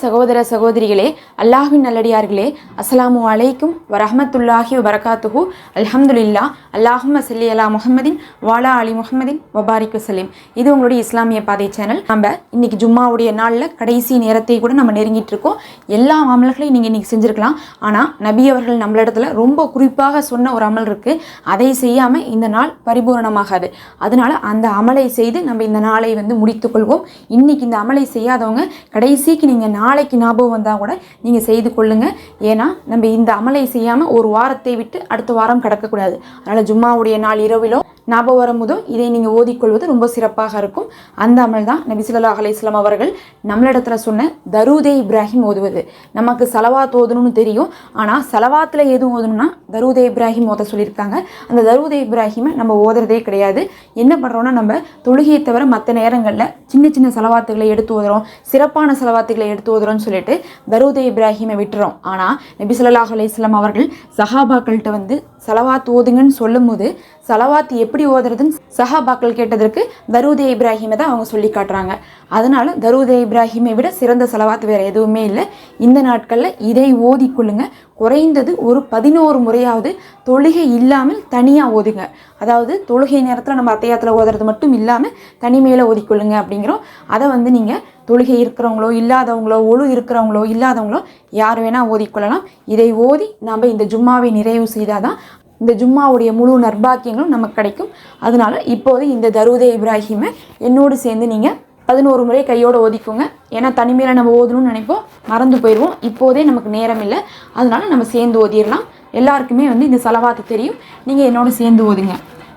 சகோதர சகோதரிகளே அல்லாஹின் நல்லடியார்களே அஸ்ஸலாமு அலைக்கும் வரஹமத்துல்லாஹி வரகாத்துஹு அல்ஹம்துலில்லா அல்லாஹும் சல்லி அலா முஹம்மதின் வாலா அலி முஹம்மதின் வபாரிக் வசலீம் இது உங்களுடைய இஸ்லாமிய பாதை சேனல். நம்ம இன்னைக்கு ஜும்மாவுடைய நாளில் கடைசி நேரத்தை கூட நம்ம நெருங்கிட்டு இருக்கோம். எல்லா அமல்களையும் நீங்கள் இன்னைக்கு செஞ்சுருக்கலாம். ஆனால் நபி அவர்கள் நம்மளிடத்துல ரொம்ப குறிப்பாக சொன்ன ஒரு அமல் இருக்குது அதை செய்யாமல் இந்த நாள் பரிபூரணமாகாது. அதனால அந்த அமலை செய்து நம்ம இந்த நாளை வந்து முடித்துக்கொள்வோம் இன்னைக்கு இந்த அமலை செய்யாதவங்க கடைசிக்கு நீங்கள் நாளைக்கு ஞாபகம் வந்தால் கூட நீங்கள் செய்து கொள்ளுங்கள் ஏன்னா நம்ம இந்த அமலை செய்யாமல் ஒரு வாரத்தை விட்டு அடுத்த வாரம் கிடக்கக்கூடாது. அதனால் ஜும்மாவுடைய நாள் இரவிலோ ஞாபகம் வரும்போதும் இதை நீங்கள் ஓதிக்கொள்வது ரொம்ப சிறப்பாக இருக்கும். அந்த அமல் தான் நபிசுல்லா அலையம் அவர்கள் நம்மளிடத்துல சொன்ன தருதே இப்ராஹிம் ஓதுவது. நமக்கு சலவாத் ஓதணும்னு தெரியும். ஆனால் சலவாத்தில் எது ஓதணும்னா தரூதே இப்ராஹிம் ஓத சொல்லியிருக்காங்க. அந்த தருதே இப்ராஹிமை நம்ம ஓதுறதே கிடையாது. என்ன பண்ணுறோன்னா நம்ம தொழுகையை தவிர மற்ற நேரங்களில் சின்ன சின்ன செலவாத்துகளை எடுத்து ஓதுறோம். சிறப்பான செலவாத்துகளை எடுத்து ஓதுறோம்னு சொல்லிட்டு தரூதே இப்ராஹிமை விட்டுறோம். ஆனால் நபிசுல்லா அலையம் அவர்கள் சஹாபாக்கள்கிட்ட வந்து சலவாத் ஓதுங்கன்னு சொல்லும்போது சலவாத் எப்படி ஓதுறதுன்னு சஹாபாக்கள் கேட்டதற்கு தருதே இப்ராஹிமை தான் அவங்க சொல்லி காட்டுறாங்க. அதனால தருதே இப்ராஹிமை விட சிறந்த சலவாத் வேறு எதுவுமே இல்லை. இந்த நாட்களில் இதை ஓதிக்கொள்ளுங்க குறைந்தது ஒரு பதினோரு முறையாவது தொழுகை இல்லாமல் தனியாக ஓதுங்க. அதாவது தொழுகை நேரத்தில் நம்ம அத்தையாத்தில் ஓதுறது மட்டும் இல்லாமல் தனிமையில் ஓதிக்கொள்ளுங்க அப்படிங்கிறோம். அதை வந்து நீங்கள் தொழுகை இருக்கிறவங்களோ இல்லாதவங்களோ ஒழு இருக்கிறவங்களோ இல்லாதவங்களோ யார் வேணால் ஓதிக்கொள்ளலாம். இதை ஓதி நாம் இந்த ஜும்மாவை நிறைவு செய்தால் தான் இந்த ஜும்மாவுடைய முழு நர்பாக்கியங்களும் நமக்கு கிடைக்கும். அதனால இப்போது இந்த தருதே இப்ராஹிமை என்னோடு சேர்ந்து நீங்கள் பதினோரு முறை கையோடு ஓதிக்கோங்க ஏன்னா தனிமையில் நம்ம ஓதணும்னு நினைப்போம். மறந்து போயிடுவோம். இப்போதே நமக்கு நேரம் இல்லை அதனால நம்ம சேர்ந்து ஓதிடலாம். எல்லாருக்குமே வந்து இந்த செலவாத்து தெரியும். நீங்கள் என்னோட சேர்ந்து ஓதுங்க.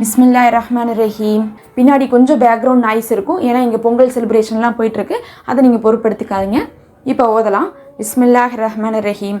பிஸ்மில்லா ரஹ்மான் ரஹீம் பின்னாடி கொஞ்சம் பேக்ரவுண்ட் நாய்ஸ் இருக்கும். ஏன்னா இங்கே பொங்கல் செலிப்ரேஷன்லாம் போயிட்டுருக்கு அதை நீங்கள் பொருட்படுத்திக்காதீங்க. இப்போ ஓதலாம். பிஸ்மில்லாஹ் ரஹ்மான் ரஹீம்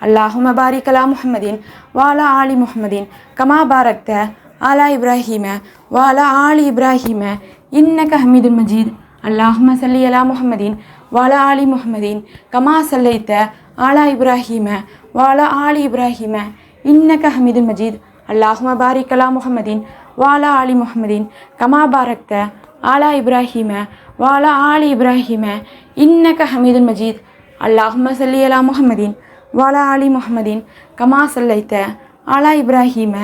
அல்லாஹும பாரிகலா முஹமதின் வாலா ஆலி முஹமதின் கமா பாரக்த ஆலா இப்ராஹீம வாலா ஆலி இப்ராஹீம இன்னக ஹமீது மஜீத். அல்லாஹும சல்லி அலா முஹமதின் வாலா ஆலி முஹமதின் கமா சல்லைத்த ஆலா இப்ராஹீம வாலா ஆலி இப்ராஹீம இன்னக ஹமீது மஜீத். அல்லாஹும பாரிகலா முஹமதின் வாலா ஆலி முஹமதின் கமா பாரக்த ஆலா இப்ராஹீம வாலா ஆலி இப்ராஹீம இன்னக ஹமீது மஜீத். அல்லாஹும சல்லி அலா முஹமதின் வாலா ஆலி முஹமதின் கமா சல்லைத்த ஆலா இப்ராஹீம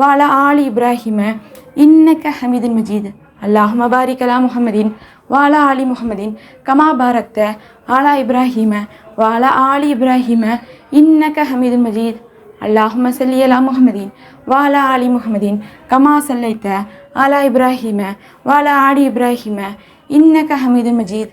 வாலா ஆலி இப்ராஹிம இன்னக்க ஹமீதின் மஜீத். அல்லாஹ் மபாரிகலா முஹமதின் வாலா ஆலி முஹமதின் கமா பாரக்த ஆலா இப்ராஹிம வாலா ஆலி இப்ராஹிம இன்னக்க ஹமீதுன் மஜீத். அல்லாஹும சல்லி அலா முஹமதீன் வாலா ஆலி முஹமதீன் கமா சல்லைத்த ஆலா இப்ராஹிம வாலா ஆலி இப்ராஹிம இன்னக்க ஹமீது மஜீத்.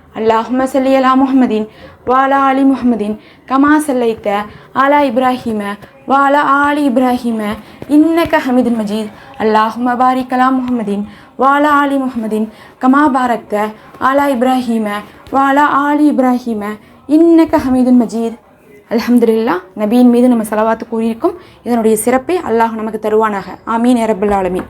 அல்லாஹும சல்லி அலா முஹமதின் வாலா அலி முஹமதின் கமா சல்லைத்த ஆலா இப்ராஹிம வாலா ஆலி இப்ராஹிம. இன்னக்க ஹமீதுன் மஜீத். அல்லாஹும பாரிக் அலா முஹமதின் வாலா ஆலி முஹமதின் கமா பாரக்த ஆலா இப்ராஹிம வாலா ஆலி இப்ராஹிம. இன்னக்க ஹமீதுன் மஜீத். அலமதுல்லா நபியின் மீது நம்ம செலவாத்து கூறியிருக்கும். இதனுடைய சிறப்பை அல்லாஹ் நமக்கு தருவானாக. ஆமீன் அரபுல் ஆலமீன்.